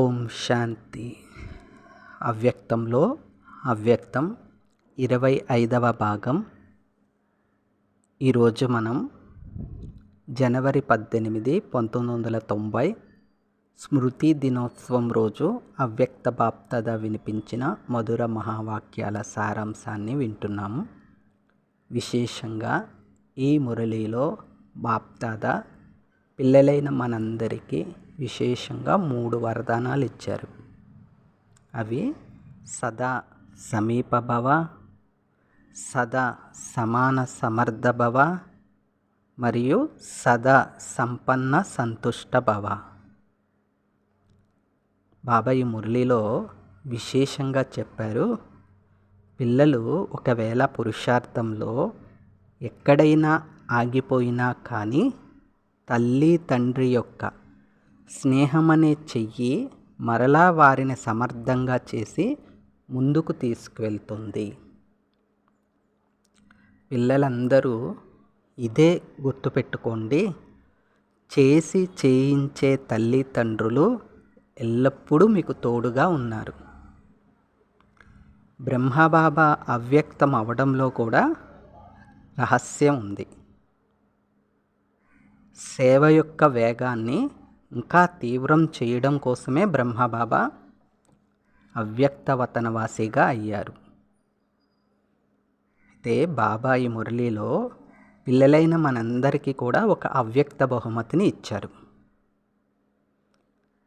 ఓం శాంతి. అవ్యక్తంలో అవ్యక్తం ఇరవై ఐదవ భాగం. ఈరోజు మనం జనవరి పద్దెనిమిది పంతొమ్మిది వందల తొంభై స్మృతి దినోత్సవం రోజు అవ్యక్త బాప్తద వినిపించిన మధుర మహావాక్యాల సారాంశాన్ని వింటున్నాము. విశేషంగా ఈ మురళిలో బాప్తాద పిల్లలైన మనందరికీ విశేషంగా మూడు వరదానాలు ఇచ్చారు. అవి సదా సమీపభవ సదా సమాన సమర్థభవ మరియు సదా సంపన్న సంతుష్ట భవ. బాబాయి మురళిలో విశేషంగా చెప్పారు పిల్లలు ఒకవేళ పురుషార్థంలో ఎక్కడైనా ఆగిపోయినా కానీ తల్లి తండ్రి యొక్క స్నేహమనే చెయ్యి మరలా వారిని సమర్థంగా చేసి ముందుకు తీసుకువెళ్తుంది. పిల్లలందరూ ఇదే గుర్తుపెట్టుకోండి. చేసి చేయించే తల్లిదండ్రులు ఎల్లప్పుడూ మీకు తోడుగా ఉన్నారు. బ్రహ్మబాబా అవ్యక్తం అవడంలో కూడా రహస్యం ఉంది. సేవ యొక్క వేగాన్ని ఇంకా తీవ్రం చేయడం కోసమే బ్రహ్మబాబా అవ్యక్తవతనవాసిగా అయ్యారు. అయితే బాబా ఈ మురళిలో పిల్లలైన మనందరికీ కూడా ఒక అవ్యక్త బహుమతిని ఇచ్చారు.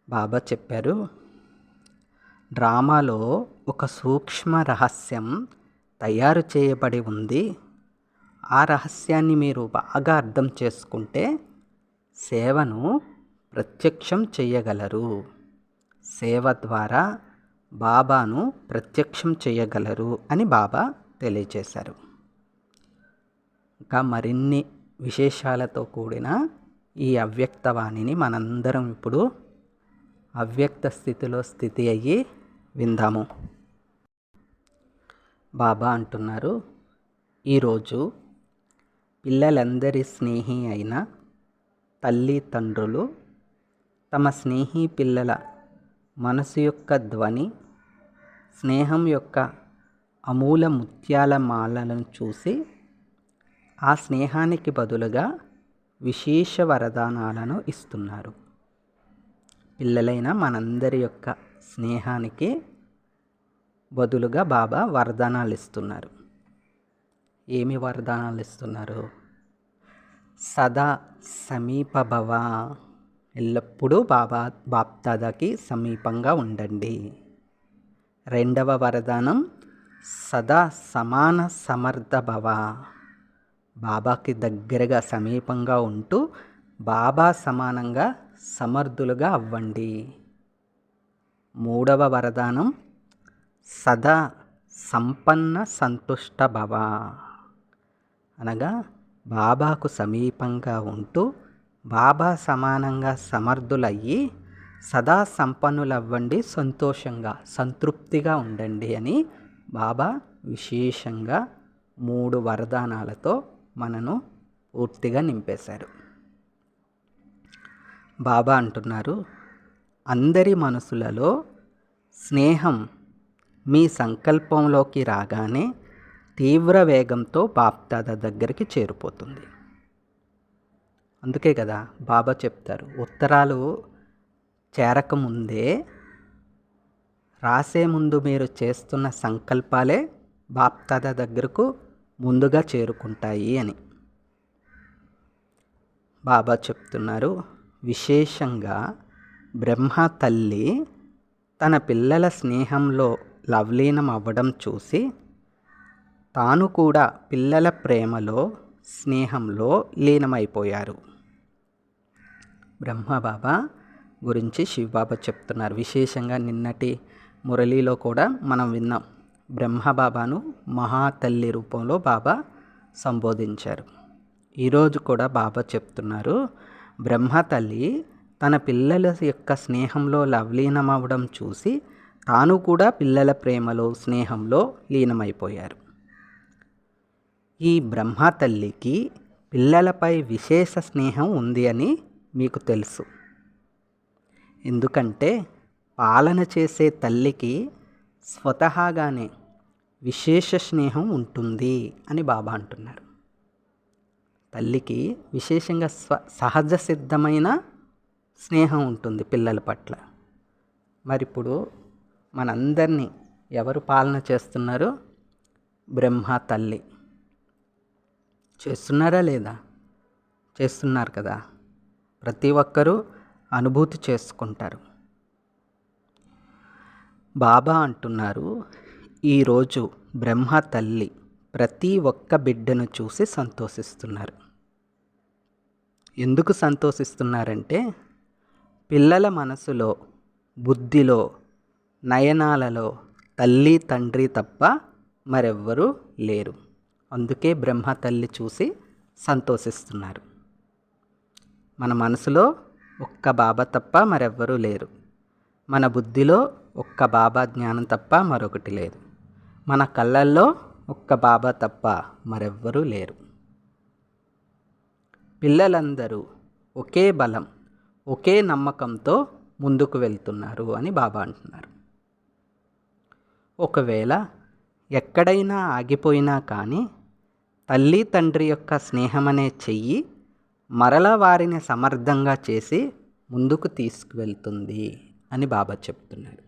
బాబా చెప్పారు డ్రామాలో ఒక సూక్ష్మ రహస్యం తయారు చేయబడి ఉంది. ఆ రహస్యాన్ని మీరు బాగా అర్థం చేసుకుంటే సేవను ప్రత్యక్షం చేయగలరు. సేవ ద్వారా బాబాను ప్రత్యక్షం చేయగలరు అని బాబా తెలియజేశారు ఇంకా మరిన్ని విశేషాలతో కూడిన ఈ అవ్యక్తవాణిని మనందరం ఇప్పుడు అవ్యక్త స్థితిలో స్థితి అయ్యి విందాము. బాబా అంటున్నారు ఈరోజు పిల్లలందరి స్నేహి అయిన తల్లి తండ్రులు తమ స్నేహి పిల్లల మనసు యొక్క ధ్వని స్నేహం యొక్క అమూల ముత్యాల మాలను చూసి ఆ స్నేహానికి బదులుగా విశేష వరదానాలను ఇస్తున్నారు. పిల్లలైన మనందరి యొక్క స్నేహానికి బదులుగా బాబా వరదానాలు ఇస్తున్నారు. ఏమి వరదానాలు ఇస్తున్నారు? సదా సమీపభవ ఎల్లప్పుడూ బాబా బాప్దాదాకి సమీపంగా ఉండండి. రెండవ వరదానం సదా సమాన సమర్థ భవ. బాబాకి దగ్గరగా సమీపంగా ఉంటూ బాబా సమానంగా సమర్థులుగా అవ్వండి. మూడవ వరదానం సదా సంపన్న సంతుష్ట భవ. అనగా బాబాకు సమీపంగా ఉంటూ బాబా సమానంగా సమర్థులయ్యి సదా సంపన్నులవ్వండి సంతోషంగా సంతృప్తిగా ఉండండి అని బాబా విశేషంగా మూడు వరదానాలతో మనను పూర్తిగా నింపేశారు. బాబా అంటున్నారు అందరి మనసులలో స్నేహం మీ సంకల్పంలోకి రాగానే తీవ్ర వేగంతో బాప్దాద దగ్గరికి చేరిపోతుంది. అందుకే కదా బాబా చెప్తారు ఉత్తరాలు చేరకముందే రాసే ముందు మీరు చేస్తున్న సంకల్పాలే బాప్తాద దగ్గరకు ముందుగా చేరుకుంటాయి అని. బాబా చెప్తున్నారు విశేషంగా బ్రహ్మ తల్లి తన పిల్లల స్నేహంలో లవలీనం అవ్వడం చూసి తాను కూడా పిల్లల ప్రేమలో స్నేహంలో లీనమైపోయారు. బ్రహ్మబాబా గురించి శివబాబా చెప్తున్నారు. విశేషంగా నిన్నటి మురళీలో కూడా మనం విన్నాం. బ్రహ్మబాబాను మహాతల్లి రూపంలో బాబా సంబోధించారు. ఈరోజు కూడా బాబా చెప్తున్నారు బ్రహ్మ తల్లి తన పిల్లల యొక్క స్నేహంలో లవలీనమవడం చూసి తాను కూడా పిల్లల ప్రేమలో స్నేహంలో లీనమైపోయారు. ఈ బ్రహ్మ తల్లికి పిల్లలపై విశేష స్నేహం ఉంది అని మీకు తెలుసు. ఎందుకంటే పాలన చేసే తల్లికి స్వతహాగానే విశేష స్నేహం ఉంటుంది అని బాబా అంటున్నారు. తల్లికి విశేషంగా స్వ సహజ సిద్ధమైన స్నేహం ఉంటుంది పిల్లల పట్ల. మరి ఇప్పుడు మనందరినీ ఎవరు పాలన చేస్తున్నారు? బ్రహ్మ తల్లి. చేస్తున్నారా లేదా? చేస్తున్నారు కదా. ప్రతి ఒక్కరూ అనుభూతి చేసుకుంటారు. బాబా అంటున్నారు ఈరోజు బ్రహ్మ తల్లి ప్రతి ఒక్క బిడ్డను చూసి సంతోషిస్తున్నారు. ఎందుకు సంతోషిస్తున్నారంటే పిల్లల మనసులో బుద్ధిలో నయనాలలో తల్లి తండ్రి తప్ప మరెవ్వరూ లేరు. అందుకే బ్రహ్మ తల్లి చూసి సంతోషిస్తున్నారు. మన మనసులో ఒక్క బాబా తప్ప మరెవ్వరూ లేరు. మన బుద్ధిలో ఒక్క బాబా జ్ఞానం తప్ప మరొకటి లేదు. మన కళ్ళల్లో ఒక్క బాబా తప్ప మరెవ్వరూ లేరు. పిల్లలందరూ ఒకే బలం ఒకే నమ్మకంతో ముందుకు వెళ్తున్నారు అని బాబా అంటున్నారు. ఒకవేళ ఎక్కడైనా ఆగిపోయినా కానీ తల్లి తండ్రి యొక్క స్నేహమనే చెయ్యి మరలా వారిని సమర్థంగా చేసి ముందుకు తీసుకువెళ్తుంది అని బాబా చెప్తున్నాడు.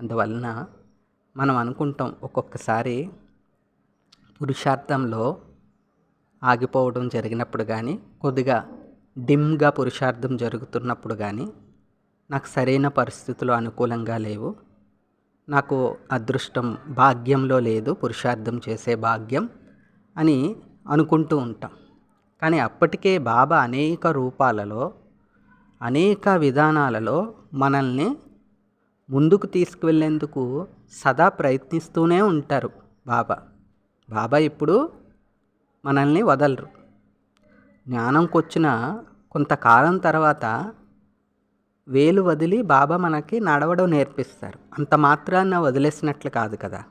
అందువలన మనం అనుకుంటాం ఒక్కొక్కసారి పురుషార్థంలో ఆగిపోవడం జరిగినప్పుడు కానీ కొద్దిగా డిమ్గా పురుషార్థం జరుగుతున్నప్పుడు కానీ నాకు సరైన పరిస్థితులు అనుకూలంగా లేవు. నాకు అదృష్టం భాగ్యంలో లేదు పురుషార్థం చేసే భాగ్యం అని అనుకుంటూ ఉంటాం. కానీ అప్పటికే బాబా అనేక రూపాలలో అనేక విధానాలలో మనల్ని ముందుకు తీసుకువెళ్ళేందుకు సదా ప్రయత్నిస్తూనే ఉంటారు బాబా. బాబా ఇప్పుడు మనల్ని వదలరు. జ్ఞానంకొచ్చిన కొంతకాలం తర్వాత వేలు వదిలి బాబా మనకి నడవడం నేర్పిస్తారు. అంత మాత్రాన వదిలేసినట్లు కాదు కదా.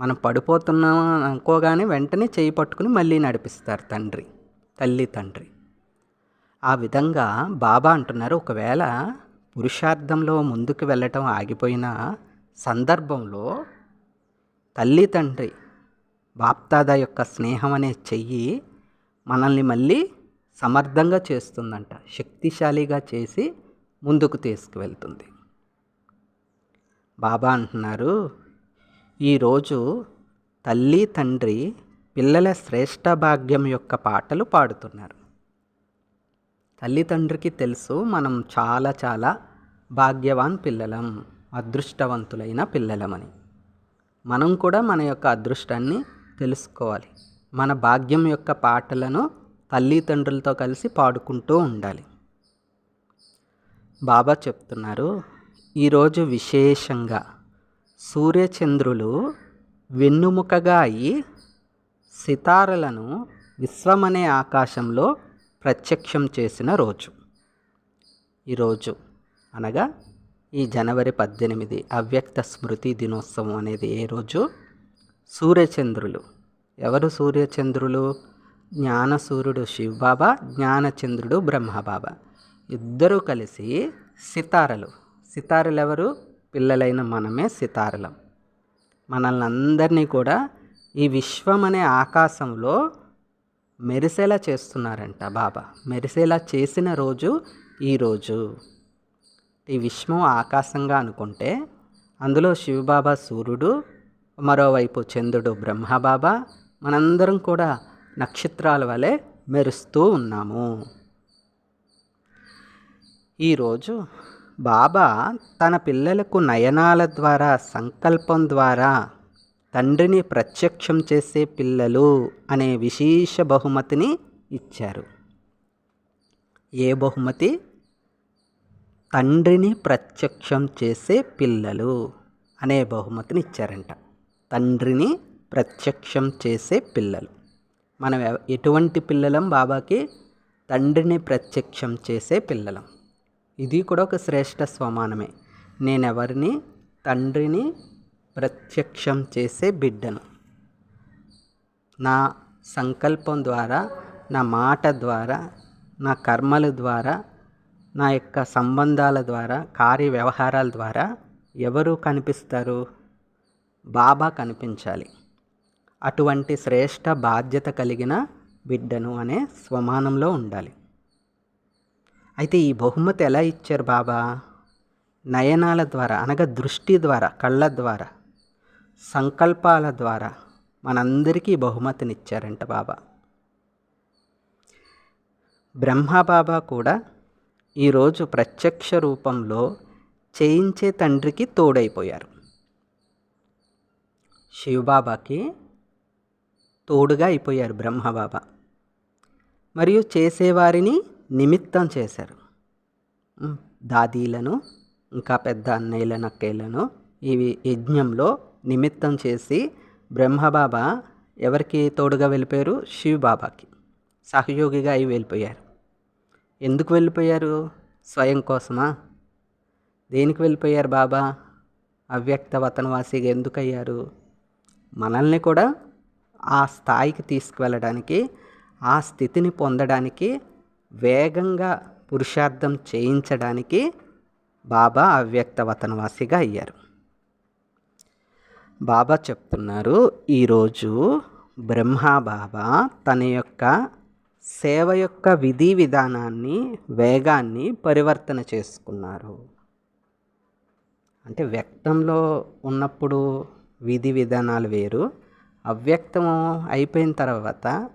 మనం పడిపోతున్నాం అనుకోగానే వెంటనే చేయి పట్టుకుని మళ్ళీ నడిపిస్తారు తండ్రి. తల్లి తండ్రి. ఆ విధంగా బాబా అంటున్నారు ఒకవేళ పురుషార్థంలో ముందుకు వెళ్ళటం ఆగిపోయిన సందర్భంలో తల్లి తండ్రి బాప్తాద యొక్క స్నేహం అనే చెయ్యి మనల్ని మళ్ళీ సమర్థంగా చేస్తుందంట శక్తిశాలిగా చేసి ముందుకు తీసుకువెళ్తుంది. బాబా అంటున్నారు ఈరోజు తల్లి తండ్రి పిల్లల శ్రేష్ఠ భాగ్యం యొక్క పాటలు పాడుతున్నారు. తల్లిదండ్రికి తెలుసు మనం చాలా చాలా భాగ్యవాన్ పిల్లలం అదృష్టవంతులైన పిల్లలమని. మనం కూడా మన యొక్క అదృష్టాన్ని తెలుసుకోవాలి. మన భాగ్యం యొక్క పాటలను తల్లిదండ్రులతో కలిసి పాడుకుంటూ ఉండాలి. బాబా చెప్తున్నారు ఈరోజు విశేషంగా సూర్యచంద్రులు వెన్నుముకగా అయి సితారలను విశ్వమనే ఆకాశంలో ప్రత్యక్షం చేసిన రోజు. ఈరోజు అనగా ఈ జనవరి పద్దెనిమిది అవ్యక్త స్మృతి దినోత్సవం అనేది ఏ రోజు? సూర్యచంద్రులు. ఎవరు సూర్యచంద్రులు? జ్ఞానసూర్యుడు శివబాబా జ్ఞానచంద్రుడు బ్రహ్మబాబా. ఇద్దరూ కలిసి సితారలు. సితారలు ఎవరు పిల్లలైన మనమే సితారలం. మనల్ని అందరినీ కూడా ఈ విశ్వం అనే ఆకాశంలో మెరిసేలా చేస్తున్నారంట బాబా. మెరిసేలా చేసిన రోజు ఈరోజు ఈ విశ్వం ఆకాశంగా అనుకుంటే అందులో శివబాబా సూర్యుడు మరోవైపు చంద్రుడు బ్రహ్మబాబా మనందరం కూడా నక్షత్రాల వలె మెరుస్తూ ఉన్నాము. ఈరోజు బాబా తన పిల్లలకు నయనాల ద్వారా సంకల్పం ద్వారా తండ్రిని ప్రత్యక్షం చేసే పిల్లలు అనే విశేష బహుమతిని ఇచ్చారు. ఏ బహుమతి? తండ్రిని ప్రత్యక్షం చేసే పిల్లలు అనే బహుమతిని ఇచ్చారంట. తండ్రిని ప్రత్యక్షం చేసే పిల్లలు. మనం ఎటువంటి పిల్లలం బాబాకి? తండ్రిని ప్రత్యక్షం చేసే పిల్లలం. ఇది కూడా ఒక శ్రేష్ఠ స్వమానమే. నేను ఎవరిని తండ్రిని ప్రత్యక్షం చేసే బిడ్డను. నా సంకల్పం ద్వారా నా మాట ద్వారా నా కర్మల ద్వారా నా యొక్క సంబంధాల ద్వారా కార్య వ్యవహారాల ద్వారా ఎవరు కనిపిస్తారు? బాబా కనిపించాలి. అటువంటి శ్రేష్ట బాధ్యత కలిగిన బిడ్డను అనే స్వమానంలో ఉండాలి. అయితే ఈ బహుమతి ఎలా ఇచ్చారు బాబా? నయనాల ద్వారా అనగా దృష్టి ద్వారా కళ్ళ ద్వారా. సంకల్పాల ద్వారా మనందరికీ బహుమతినిచ్చారంట బాబా. బ్రహ్మబాబా కూడా ఈరోజు ప్రత్యక్ష రూపంలో చేయించే తండ్రికి తోడైపోయారు. శివబాబాకి తోడుగా అయిపోయారు బ్రహ్మబాబా. మరియు చేసేవారిని నిమిత్తం చేశారు. దాదీలను ఇంకా పెద్ద అన్నయ్యలను అక్కయ్యలను ఇవి యజ్ఞంలో నిమిత్తం చేసి బ్రహ్మబాబా ఎవరికి తోడుగా వెళ్ళిపోయారు? శివబాబాకి. సహయోగిగా అయి వెళ్ళిపోయారు. ఎందుకు వెళ్ళిపోయారు? స్వయం కోసమా? దేనికి వెళ్ళిపోయారు బాబా? అవ్యక్త వతనవాసిగా ఎందుకయ్యారు? మనల్ని కూడా ఆ స్థాయికి తీసుకువెళ్ళడానికి ఆ స్థితిని పొందడానికి వేగంగా పురుషార్థం చేయించడానికి బాబా అవ్యక్త వతనవాసిగా అయ్యారు. బాబా చెప్తున్నారు ఈరోజు బ్రహ్మ బాబా తన యొక్క సేవ యొక్క విధి విధానాన్ని వేగాన్ని పరివర్తన చేసుకున్నారు. అంటే వ్యక్తంలో ఉన్నప్పుడు విధి విధానాలు వేరు అవ్యక్తం అయిపోయిన తర్వాత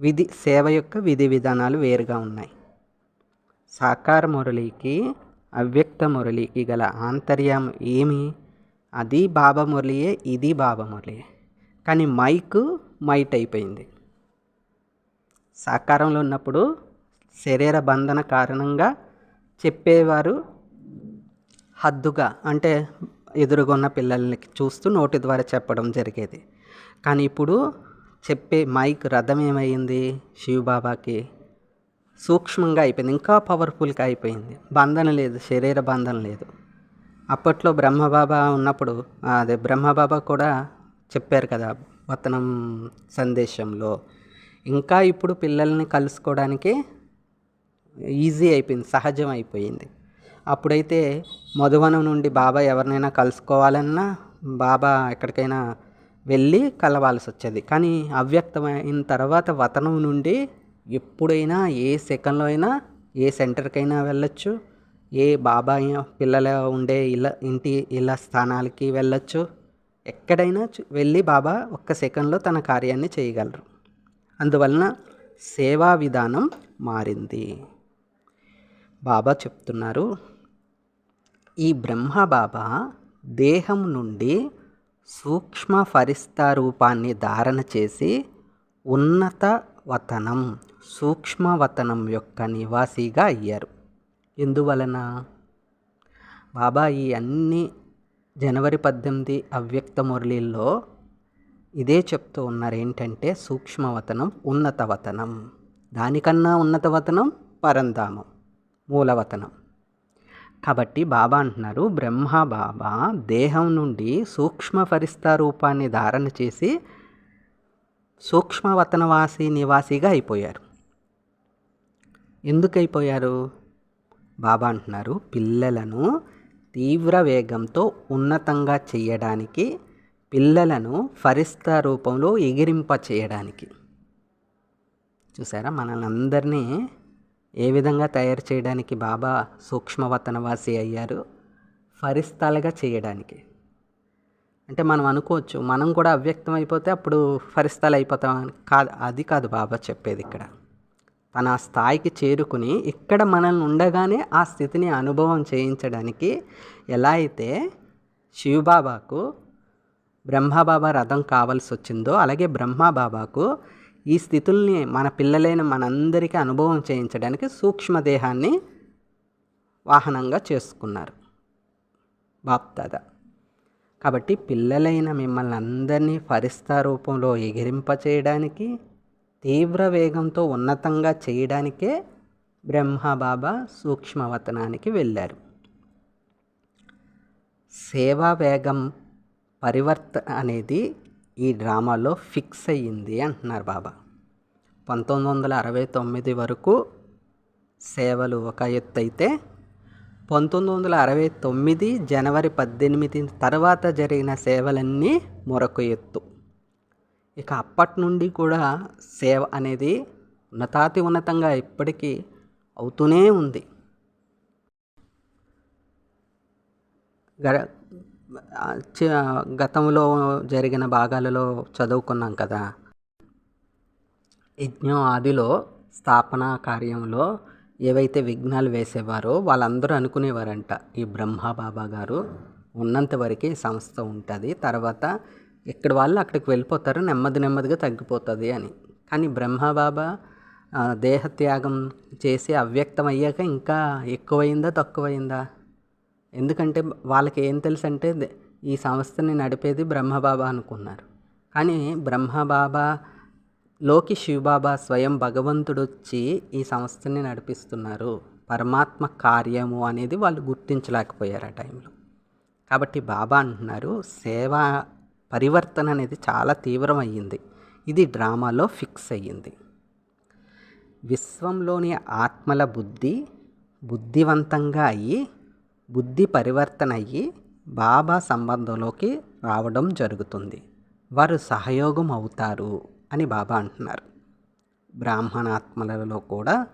విధి సేవ యొక్క విధి విధానాలు వేరుగా ఉన్నాయి. సాకార మురళికి అవ్యక్త మురళికి గల ఆంతర్యం ఏమి? అది బాబా మురళియే ఇది బాబా మురళియే. కానీ మైక్ మైట్ అయిపోయింది. సాకారంలో ఉన్నప్పుడు శరీర బంధన కారణంగా చెప్పేవారు హద్దుగా అంటే ఎదురుగున్న పిల్లల్ని చూస్తూ నోటి ద్వారా చెప్పడం జరిగేది. కానీ ఇప్పుడు చెప్పే మైక్ రథం ఏమైంది? శివబాబాకి సూక్ష్మంగా అయిపోయింది ఇంకా పవర్ఫుల్గా అయిపోయింది. బంధన లేదు శరీర బంధన లేదు. అప్పట్లో బ్రహ్మబాబా ఉన్నప్పుడు అదే బ్రహ్మబాబా కూడా చెప్పారు కదా వతనం సందేశంలో. ఇంకా ఇప్పుడు పిల్లల్ని కలుసుకోవడానికి ఈజీ అయిపోయింది సహజం అయిపోయింది. అప్పుడైతే మధువనం నుండి బాబా ఎవరినైనా కలుసుకోవాలన్నా బాబా ఎక్కడికైనా వెళ్ళి కలవాల్సి వచ్చేది. కానీ అవ్యక్తమైన తర్వాత వతనం నుండి ఎప్పుడైనా ఏ సెకండ్లో అయినా ఏ సెంటర్కైనా వెళ్ళొచ్చు. ఏ బాబాయ్ పిల్లల ఉండే ఇళ్ళ ఇంటి ఇళ్ళ స్థానాలకి వెళ్ళొచ్చు. ఎక్కడైనా వెళ్ళి బాబా ఒక్క సెకండ్లో తన కార్యాన్ని చేయగలరు. అందువలన సేవా విధానం మారింది. బాబా చెప్తున్నారు ఈ బ్రహ్మ బాబా దేహం నుండి సూక్ష్మ ఫరిస్తా రూపాన్ని ధారణ చేసి ఉన్నత వతనం సూక్ష్మవతనం యొక్క నివాసిగా అయ్యారు. ఎందువలన? బాబా ఈ అన్ని జనవరి పద్దెనిమిది అవ్యక్త మురళీల్లో ఇదే చెప్తూ ఉన్నారు ఏంటంటే సూక్ష్మవతనం ఉన్నతవతనం. దానికన్నా ఉన్నతవతనం పరంధామం మూలవతనం. కాబట్టి బాబా అంటున్నారు బ్రహ్మ బాబా దేహం నుండి సూక్ష్మ ఫరిస్తా రూపాన్ని ధారణ చేసి సూక్ష్మవతనవాసి నివాసిగా అయిపోయారు. ఎందుకు అయిపోయారు బాబా అంటున్నారు. పిల్లలను తీవ్ర వేగంతో ఉన్నతంగా చేయడానికి పిల్లలను ఫరిస్త రూపంలో ఎగిరింప చేయడానికి. చూసారా? మనల్ని అందరినీ ఏ విధంగా తయారు చేయడానికి బాబా సూక్ష్మవతనవాసి అయ్యారు? ఫరిస్తాలుగా చేయడానికి. అంటే మనం అనుకోవచ్చు మనం కూడా అవ్యక్తం అయిపోతే అప్పుడు ఫరిస్తాలు అయిపోతాం అని కాదు అది కాదు బాబా చెప్పేది ఇక్కడ. తన స్థాయికి చేరుకుని ఇక్కడ మనల్ని ఉండగానే ఆ స్థితిని అనుభవం చేయించడానికి ఎలా అయితే శివబాబాకు బ్రహ్మబాబా రథం కావాల్సి వచ్చిందో అలాగే బ్రహ్మబాబాకు ఈ స్థితుల్ని మన పిల్లలైన మనందరికీ అనుభవం చేయించడానికి సూక్ష్మదేహాన్ని వాహనంగా చేసుకున్నారు. బాప్దాదా కాబట్టి పిల్లలైన మిమ్మల్ని అందరినీ ఫరిస్తా రూపంలో ఎగిరింప చేయడానికి తీవ్ర వేగంతో ఉన్నతంగా చేయడానికే బ్రహ్మబాబా సూక్ష్మవతనానికి వెళ్ళారు. సేవా వేగం పరివర్తన అనేది ఈ డ్రామాలో ఫిక్స్ అయ్యింది అంటున్నారు బాబా. పంతొమ్మిది వందల అరవై తొమ్మిది వరకు సేవలు ఒక ఎత్తు అయితే పంతొమ్మిది వందల అరవై తొమ్మిది జనవరి పద్దెనిమిది తర్వాత జరిగిన సేవలన్నీ మరొక ఎత్తు. ఇక అప్పటి నుండి కూడా సేవ అనేది ఉన్నతాతి ఉన్నతంగా ఇప్పటికీ అవుతూనే ఉంది. గ- చ- గతంలో జరిగిన భాగాలలో చదువుకున్నాం కదా. యజ్ఞం ఆదిలో స్థాపన కార్యంలో ఏవైతే విఘ్నాలు వేసేవారో వాళ్ళందరూ అనుకునేవారంట ఈ బ్రహ్మ బాబా గారు ఉన్నంత వరకు సంస్థ ఉంటుంది తర్వాత ఇక్కడ వాళ్ళు అక్కడికి వెళ్ళిపోతారు నెమ్మది నెమ్మదిగా తగ్గిపోతుంది అని. కానీ బ్రహ్మబాబా దేహత్యాగం చేసి అవ్యక్తం అయ్యాక ఇంకా ఎక్కువైందా తక్కువైందా ఎందుకంటే వాళ్ళకి ఏం తెలుసు అంటే ఈ సంస్థని నడిపేది బ్రహ్మబాబా అనుకున్నారు. కానీ బ్రహ్మబాబా లోకి శివబాబా స్వయం భగవంతుడు వచ్చి ఈ సంస్థని నడిపిస్తున్నారు. పరమాత్మ కార్యము అనేది వాళ్ళు గుర్తించలేకపోయారు ఆ టైంలో. కాబట్టి బాబా అంటున్నారు సేవ పరివర్తన అనేది చాలా తీవ్రమయ్యింది. ఇది డ్రామాలో ఫిక్స్ అయ్యింది. విశ్వంలోని ఆత్మల బుద్ధి బుద్ధివంతంగా అయ్యి బుద్ధి పరివర్తన అయ్యి బాబా సంబంధంలోకి రావడం జరుగుతుంది. వారు సహయోగం అవుతారు అని బాబా అంటున్నారు. బ్రాహ్మణాత్మలలో కూడా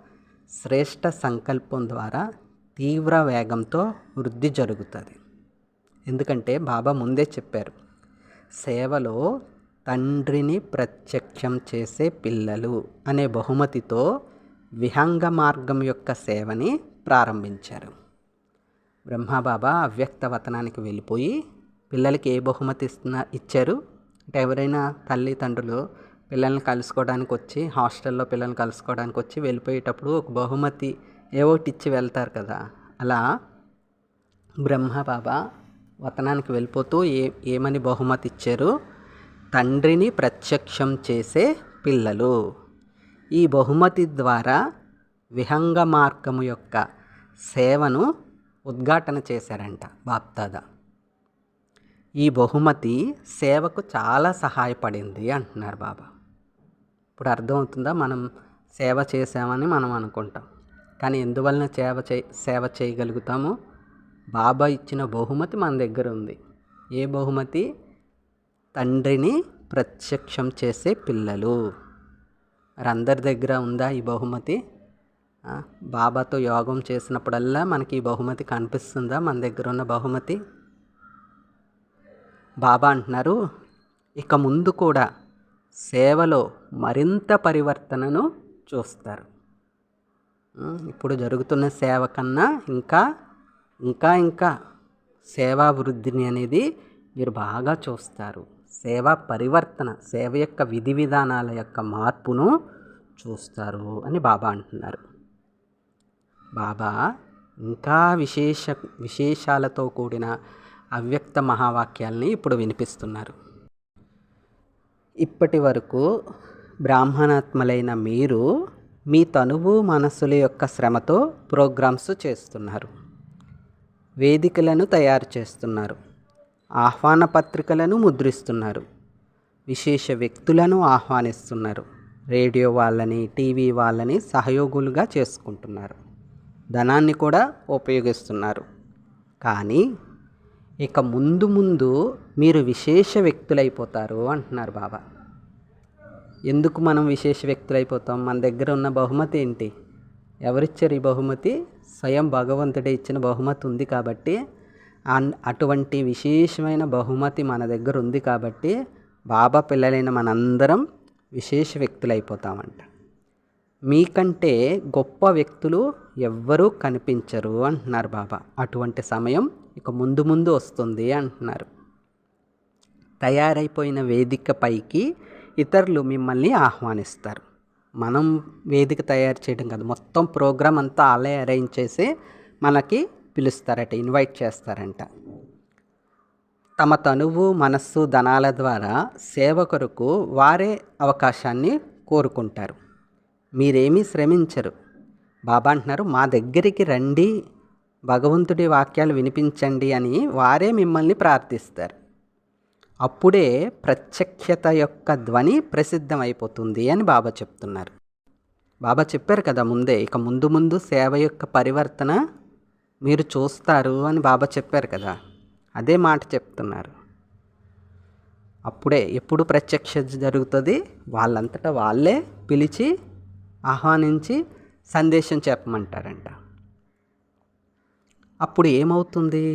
శ్రేష్ట సంకల్పం ద్వారా తీవ్ర వేగంతో వృద్ధి జరుగుతుంది. ఎందుకంటే బాబా ముందే చెప్పారు సేవలో తండ్రిని ప్రత్యక్షం చేసే పిల్లలు అనే బహుమతితో విహంగ మార్గం యొక్క సేవని ప్రారంభించారు. బ్రహ్మబాబా అవ్యక్త వతనానికి వెళ్ళిపోయి పిల్లలకి ఏ బహుమతి ఇస్తున్నా ఇచ్చారు? అంటే ఎవరైనా తల్లిదండ్రులు పిల్లల్ని కలుసుకోవడానికి వచ్చి హాస్టల్లో పిల్లల్ని కలుసుకోవడానికి వచ్చి వెళ్ళిపోయేటప్పుడు ఒక బహుమతి ఏవోటి ఇచ్చి వెళ్తారు కదా? అలా బ్రహ్మబాబా వతనానికి వెళ్ళిపోతూ ఏ ఏమని బహుమతి ఇచ్చారు? తండ్రిని ప్రత్యక్షం చేసే పిల్లలు. ఈ బహుమతి ద్వారా విహంగ మార్గము యొక్క సేవను ఉద్ఘాటన చేశారంట బాప్దాదా ఈ బహుమతి సేవకు చాలా సహాయపడింది అంటున్నారు బాబా. ఇప్పుడు అర్థమవుతుందా మనం సేవ చేసామని మనం అనుకుంటాం. కానీ ఎందువలన సేవ చే సేవ చేయగలుగుతాము? బాబా ఇచ్చిన బహుమతి మన దగ్గర ఉంది. ఏ బహుమతి? తండ్రిని ప్రత్యక్షం చేసే పిల్లలు. మరందరి అందరి దగ్గర ఉందా ఈ బహుమతి? బాబాతో యోగం చేసినప్పుడల్లా మనకి ఈ బహుమతి కనిపిస్తుందా మన దగ్గర ఉన్న బహుమతి? బాబా అంటున్నారు ఇక ముందు కూడా సేవలో మరింత పరివర్తనను చూస్తారు. ఇప్పుడు జరుగుతున్న సేవ కన్నా ఇంకా ఇంకా ఇంకా సేవాభివృద్ధిని అనేది మీరు బాగా చూస్తారు. సేవా పరివర్తన సేవ యొక్క విధి విధానాల యొక్క మార్పును చూస్తారు అని బాబా అంటున్నారు. బాబా ఇంకా విశేష విశేషాలతో కూడిన అవ్యక్త మహావాక్యాల్ని ఇప్పుడు వినిపిస్తున్నారు. ఇప్పటి వరకు బ్రాహ్మణాత్మలైన మీరు మీ తనువు మనస్సుల యొక్క శ్రమతో ప్రోగ్రామ్స్ చేస్తున్నారు. వేదికలను తయారు చేస్తున్నారు. ఆహ్వాన పత్రికలను ముద్రిస్తున్నారు. విశేష వ్యక్తులను ఆహ్వానిస్తున్నారు. రేడియో వాళ్ళని టీవీ వాళ్ళని సహయోగులుగా చేసుకుంటున్నారు. ధనాన్ని కూడా ఉపయోగిస్తున్నారు. కానీ ఇక ముందు ముందు మీరు విశేష వ్యక్తులైపోతారు అంటున్నారు బాబా. ఎందుకు మనం విశేష వ్యక్తులైపోతాం? మన దగ్గర ఉన్న బహుమతి ఏంటి? ఎవరిచ్చారు ఈ బహుమతి? స్వయం భగవంతుడే ఇచ్చిన బహుమతి ఉంది కాబట్టి అటువంటి విశేషమైన బహుమతి మన దగ్గర ఉంది కాబట్టి బాబా పిల్లలైన మనందరం విశేష వ్యక్తులు అయిపోతామంట మీకంటే గొప్ప వ్యక్తులు ఎవ్వరూ కనిపించరు అంటున్నారు బాబా. అటువంటి సమయం ఇక ముందు ముందు వస్తుంది అంటున్నారు. తయారైపోయిన వేదిక పైకి ఇతరులు మిమ్మల్ని ఆహ్వానిస్తారు. మనం వేదిక తయారు చేయడం కాదు. మొత్తం ప్రోగ్రామ్ అంతా వాళ్ళే అరేంజ్ చేసి మనకి పిలుస్తారట ఇన్వైట్ చేస్తారంట. తమ తనువు మనస్సు ధనాల ద్వారా సేవ కొరకు వారే అవకాశాన్ని కోరుకుంటారు. మీరేమీ శ్రమించరు. బాబా అంటున్నారు మా దగ్గరికి రండి భగవంతుడి వాక్యాలు వినిపించండి అని వారే మిమ్మల్ని ప్రార్థిస్తారు. అప్పుడే ప్రత్యక్షత యొక్క ధ్వని ప్రసిద్ధమైపోతుంది అని బాబా చెప్తున్నారు. బాబా చెప్పారు కదా ముందే ఇక ముందు ముందు సేవ యొక్క పరివర్తన మీరు చూస్తారు అని బాబా చెప్పారు కదా అదే మాట చెప్తున్నారు. అప్పుడే ఎప్పుడు ప్రత్యక్ష జరుగుతుంది? వాళ్ళంతటా వాళ్ళే పిలిచి ఆహ్వానించి సందేశం చెప్పమంటారంట. అప్పుడు ఏమవుతుంది?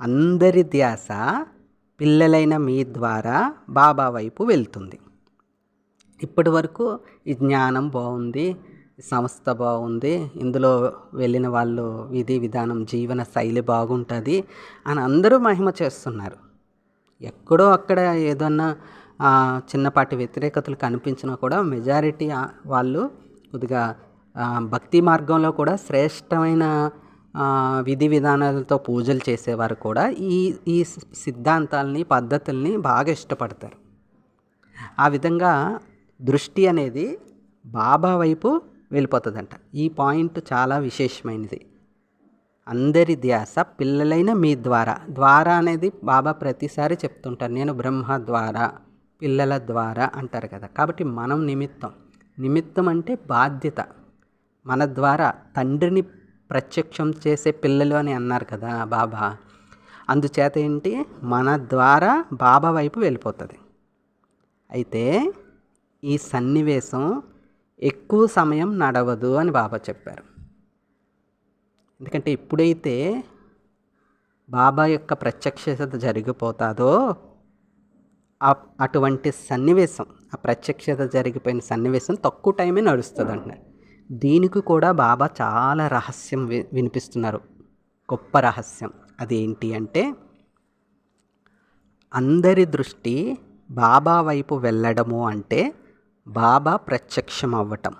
అందరి ధ్యాస పిల్లలైన మీ ద్వారా బాబా వైపు వెళ్తుంది. ఇప్పటి వరకు ఈ జ్ఞానం బాగుంది సంస్థ బాగుంది ఇందులో వెళ్ళిన వాళ్ళు విధి విధానం జీవన శైలి బాగుంటుంది అని అందరూ మహిమ చేస్తున్నారు. ఎక్కడో అక్కడ ఏదన్నా చిన్నపాటి వ్యతిరేకతలు కనిపించినా కూడా మెజారిటీ వాళ్ళు కొద్దిగా భక్తి మార్గంలో కూడా శ్రేష్టమైన విధి విధానాలతో పూజలు చేసేవారు కూడా ఈ ఈ సిద్ధాంతాలని పద్ధతుల్ని బాగా ఇష్టపడతారు. ఆ విధంగా దృష్టి అనేది బాబా వైపు వెళ్ళిపోతుందంట. ఈ పాయింట్ చాలా విశేషమైనది. అందరి ధ్యాస పిల్లలైన మీ ద్వారా ద్వారా అనేది బాబా ప్రతిసారి చెప్తుంటారు. నేను బ్రహ్మ ద్వారా పిల్లల ద్వారా అంటారు కదా. కాబట్టి మనం నిమిత్తం నిమిత్తం అంటే బాధ్యత. మన ద్వారా తండ్రిని ప్రత్యక్షం చేసే పిల్లలు అని అన్నారు కదా బాబా. అందుచేత ఏంటి? మన ద్వారా బాబా వైపు వెళ్ళిపోతుంది. అయితే ఈ సన్నివేశం ఎక్కువ సమయం నడవదు అని బాబా చెప్పారు. ఎందుకంటే ఎప్పుడైతే బాబా యొక్క ప్రత్యక్షత జరిగిపోతాదో అటువంటి సన్నివేశం ఆ ప్రత్యక్షత జరిగిపోయిన సన్నివేశం తక్కువ టైమే నడుస్తుంది అంటున్నారు దీనికి కూడా బాబా చాలా రహస్యం వి- వినిపిస్తున్నారు. గొప్ప రహస్యం అదేంటి అంటే అందరి దృష్టి బాబా వైపు వెళ్ళడము అంటే బాబా ప్రత్యక్షం అవ్వటం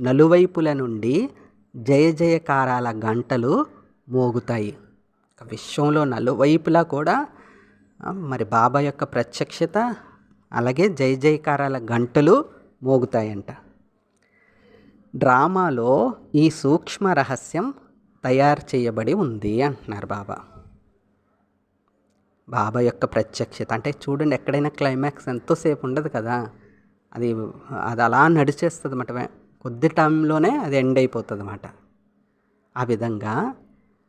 నలువైపుల నుండి జయ జయకారాల గంటలు మోగుతాయి. విశ్వంలో నలువైపులా కూడా మరి బాబా యొక్క ప్రత్యక్షత అలాగే జయ జయకారాల గంటలు మోగుతాయంట. డ్రామాలో ఈ సూక్ష్మ రహస్యం తయారు చేయబడి ఉంది అంటున్నారు బాబా. బాబా యొక్క ప్రత్యక్షత అంటే చూడండి ఎక్కడైనా క్లైమాక్స్ ఎంతోసేపు ఉండదు కదా. అది అది అలా నడిచేస్తుంది అన్నమాట. కొద్ది టైంలోనే అది ఎండ్ అయిపోతుంది అన్నమాట ఆ విధంగా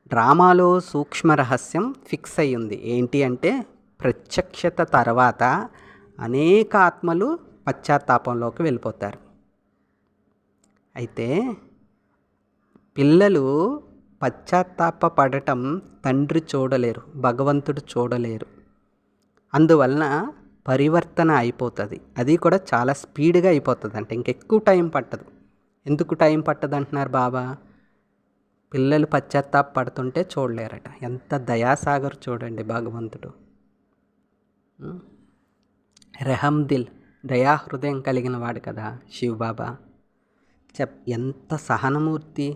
డ్రామాలో సూక్ష్మ రహస్యం ఫిక్స్ అయ్యింది. ఏంటి అంటే ప్రత్యక్షత తర్వాత అనేక ఆత్మలు పశ్చాత్తాపంలోకి వెళ్ళిపోతారు. అయితే పిల్లలు పశ్చాత్తాప పడటం తండ్రి చూడలేరు భగవంతుడు చూడలేరు. అందువలన పరివర్తన అయిపోతుంది. అది కూడా చాలా స్పీడ్గా అయిపోతుంది అంటే ఇంకెక్కువ టైం పట్టదు. ఎందుకు టైం పట్టదు అంటున్నారు బాబా? పిల్లలు పశ్చాత్తాప పడుతుంటే చూడలేరట. ఎంత దయాసాగర్ చూడండి భగవంతుడు. ఉం? దిల్ దయాహృదయం కలిగిన వాడు కదా శివబాబా. చెప్ ఎంత సహనమూర్తి?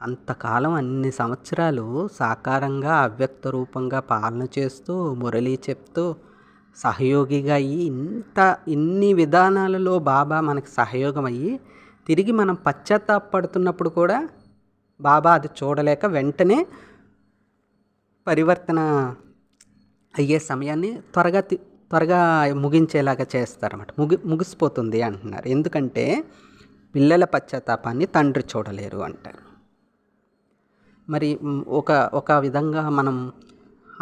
అంతకాలం అన్ని సంవత్సరాలు సాకారంగా అవ్యక్త రూపంగా పాలన చేస్తూ మురళి చెప్తూ సహయోగిగా అయ్యి ఇంత ఇన్ని విధానాలలో బాబా మనకు సహయోగం అయ్యి తిరిగి మనం పశ్చాత్తాపడుతున్నప్పుడు కూడా బాబా అది చూడలేక వెంటనే పరివర్తన అయ్యే సమయాన్ని త్వరగా త్వరగా ముగించేలాగా చేస్తారన్నమాట. ముగి ముగిసిపోతుంది అంటున్నారు. ఎందుకంటే పిల్లల పశ్చాత్తాపాన్ని తండ్రి చూడలేరు అంటారు. మరి ఒక ఒక విధంగా మనం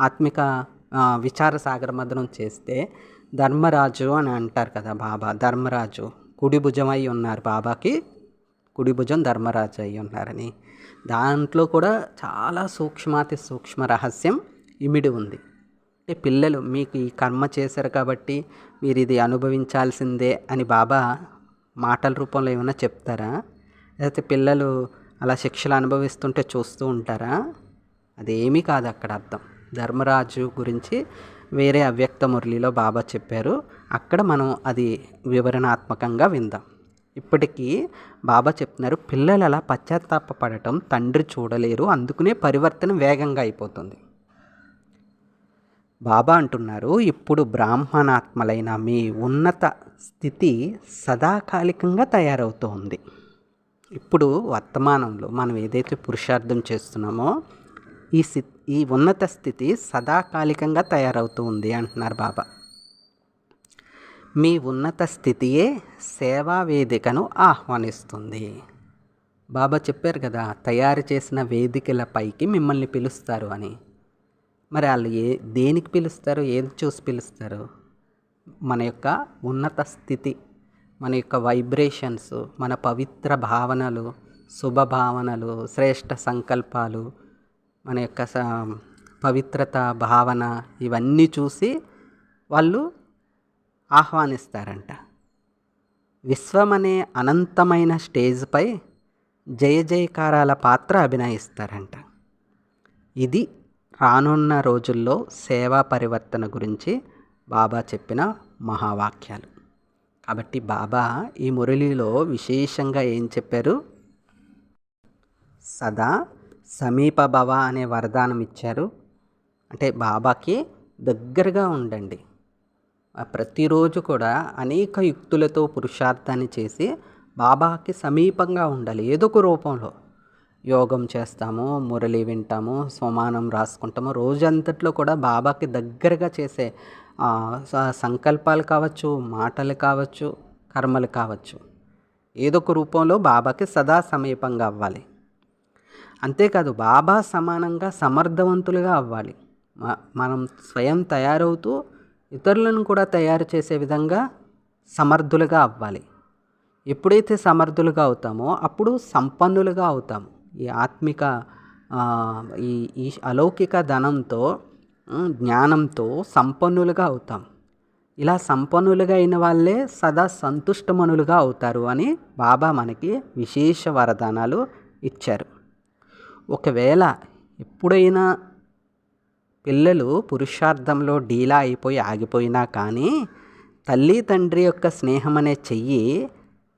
ఆత్మిక విచార సాగరమదనం చేస్తే ధర్మరాజు అని అంటారు కదా బాబా ధర్మరాజు. కుడి భుజం అయి ఉన్నారు బాబాకి కుడి భుజం ధర్మరాజు అయి ఉన్నారని. దాంట్లో కూడా చాలా సూక్ష్మాతి సూక్ష్మ రహస్యం ఇమిడి ఉంది. అంటే పిల్లలు మీకు ఈ కర్మ చేశారు కాబట్టి మీరు ఇది అనుభవించాల్సిందే అని బాబా మాటల రూపంలో ఏమైనా చెప్తారా? లేకపోతే పిల్లలు అలా శిక్షలు అనుభవిస్తుంటే చూస్తూ ఉంటారా? అదేమీ కాదు అక్కడ అర్థం. ధర్మరాజు గురించి వేరే అవ్యక్త మురళిలో బాబా చెప్పారు. అక్కడ మనం అది వివరణాత్మకంగా విందాం. ఇప్పటికీ బాబా చెప్తున్నారు పిల్లలు అలా పశ్చాత్తాపపడటం తండ్రి చూడలేరు అందుకునే పరివర్తన వేగంగా అయిపోతుంది. బాబా అంటున్నారు ఇప్పుడు బ్రాహ్మణాత్మలైన మీ ఉన్నత స్థితి సదాకాలికంగా తయారవుతోంది. ఇప్పుడు వర్తమానంలో మనం ఏదైతే పురుషార్థం చేస్తున్నామో ఈ స్థితి ఈ ఉన్నత స్థితి సదాకాలికంగా తయారవుతూ ఉంది అంటున్నారు బాబా. మీ ఉన్నత స్థితియే సేవా వేదికను ఆహ్వానిస్తుంది. బాబా చెప్పారు కదా తయారు చేసిన వేదికల పైకి మిమ్మల్ని పిలుస్తారు అని. మరి వాళ్ళు ఏ దేనికి పిలుస్తారు ఏది చూసి పిలుస్తారు? మన యొక్క ఉన్నత స్థితి మన యొక్క వైబ్రేషన్స్ మన పవిత్ర భావనలు శుభ భావనలు శ్రేష్ట సంకల్పాలు మన యొక్క స పవిత్రత భావన ఇవన్నీ చూసి వాళ్ళు ఆహ్వానిస్తారంట. విశ్వం అనే అనంతమైన స్టేజ్పై జయ జయకారాల పాత్ర అభినయిస్తారంట. ఇది రానున్న రోజుల్లో సేవా పరివర్తన గురించి బాబా చెప్పిన మహావాక్యాలు. కాబట్టి బాబా ఈ మురళిలో విశేషంగా ఏం చెప్పారు? సదా సమీప భవ అనే వరదానం ఇచ్చారు. అంటే బాబాకి దగ్గరగా ఉండండి. ప్రతిరోజు కూడా అనేక యుక్తులతో పురుషార్థాన్ని చేసి బాబాకి సమీపంగా ఉండాలి. ఏదో ఒక రూపంలో. యోగం చేస్తాము మురళి వింటాము సోమానం రాసుకుంటాము. రోజంతట్లో కూడా బాబాకి దగ్గరగా చేసే సంకల్పాలు కావచ్చు మాటలు కావచ్చు కర్మలు కావచ్చు ఏదో ఒక రూపంలో బాబాకి సదా సమీపంగా అవ్వాలి. అంతేకాదు బాబా సమానంగా సమర్థవంతులుగా అవ్వాలి. మనం స్వయం తయారవుతూ ఇతరులను కూడా తయారు చేసే విధంగా సమర్థులుగా అవ్వాలి. ఎప్పుడైతే సమర్థులుగా అవుతామో అప్పుడు సంపన్నులుగా అవుతాము. ఈ ఆత్మిక ఈ ఈ అలౌకిక ధనంతో జ్ఞానంతో సంపన్నులుగా అవుతాం. ఇలా సంపన్నులుగా అయిన వాళ్ళే సదా సంతుష్టమనులుగా అవుతారు అని బాబా మనకి విశేష వరదానాలు ఇచ్చారు. ఒకవేళ ఎప్పుడైనా పిల్లలు పురుషార్థంలో డీలా అయిపోయి ఆగిపోయినా కానీ తల్లి తండ్రి యొక్క స్నేహం అనే చెయ్యి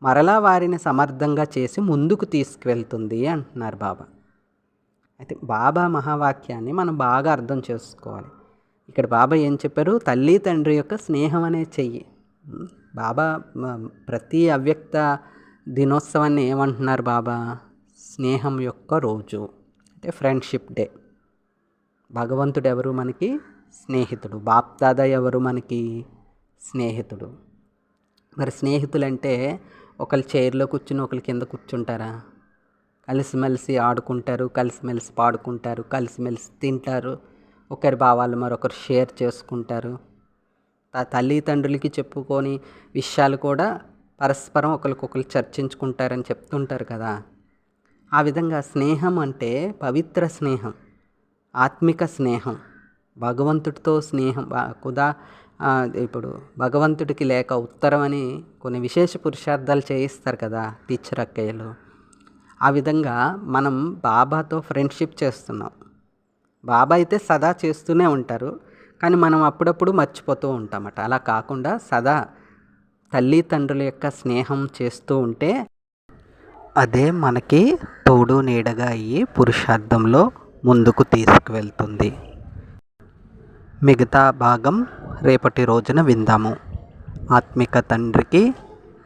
మరలా వారిని సమర్థంగా చేసి ముందుకు తీసుకువెళ్తుంది అంటున్నారు బాబా. అయితే బాబా మహావాక్యాన్ని మనం బాగా అర్థం చేసుకోవాలి. ఇక్కడ బాబా ఏం చెప్పారు? తల్లి తండ్రి యొక్క స్నేహం అనే చెయ్యి. బాబా ప్రతి అవ్యక్త దినోత్సవాన్ని ఏమంటున్నారు బాబా? స్నేహం యొక్క రోజు అంటే ఫ్రెండ్షిప్ డే. భగవంతుడు ఎవరు మనకి? స్నేహితుడు. బాప్దాద ఎవరు మనకి? స్నేహితుడు. మరి స్నేహితులంటే ఒకళ్ళు చైర్లో కూర్చుని ఒకళ్ళు కింద కూర్చుంటారా? కలిసిమెలిసి ఆడుకుంటారు కలిసిమెలిసి పాడుకుంటారు కలిసిమెలిసి తింటారు. ఒకరి భావాలు మరొకరు షేర్ చేసుకుంటారు. తల్లిదండ్రులకి చెప్పుకొని విషయాలు కూడా పరస్పరం ఒకరికొకరు చర్చించుకుంటారని చెప్తుంటారు కదా. ఆ విధంగా స్నేహం అంటే పవిత్ర స్నేహం ఆత్మిక స్నేహం భగవంతుడితో స్నేహం కుదా ఇప్పుడు భగవంతుడికి లేక ఉత్తరం అని కొన్ని విశేష పురుషార్థాలు చేయిస్తారు కదా టీచర్ అక్కయ్యలు. ఆ విధంగా మనం బాబాతో ఫ్రెండ్షిప్ చేస్తున్నాం. బాబా అయితే సదా చేస్తూనే ఉంటారు. కానీ మనం అప్పుడప్పుడు మర్చిపోతూ ఉంటామట. అలా కాకుండా సదా తల్లి తండ్రుల యొక్క స్నేహం చేస్తూ ఉంటే అదే మనకి తోడు నీడగా అయ్యి పురుషార్థంలో ముందుకు తీసుకువెళ్తుంది. మిగతా భాగం రేపటి రోజున విందాము. ఆత్మిక తండ్రికి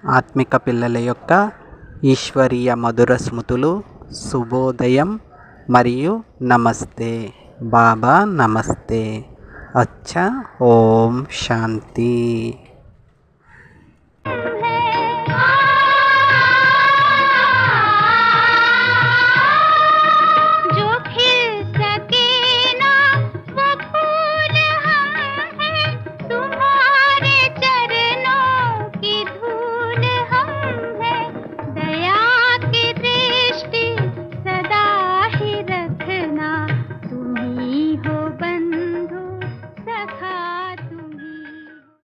ఆత్మిక పిల్లల యొక్క ఈశ్వరీయ మధుర స్మృతులు శుభోదయం మరియు నమస్తే. బాబా నమస్తే. అచ్చా ఓం శాంతి.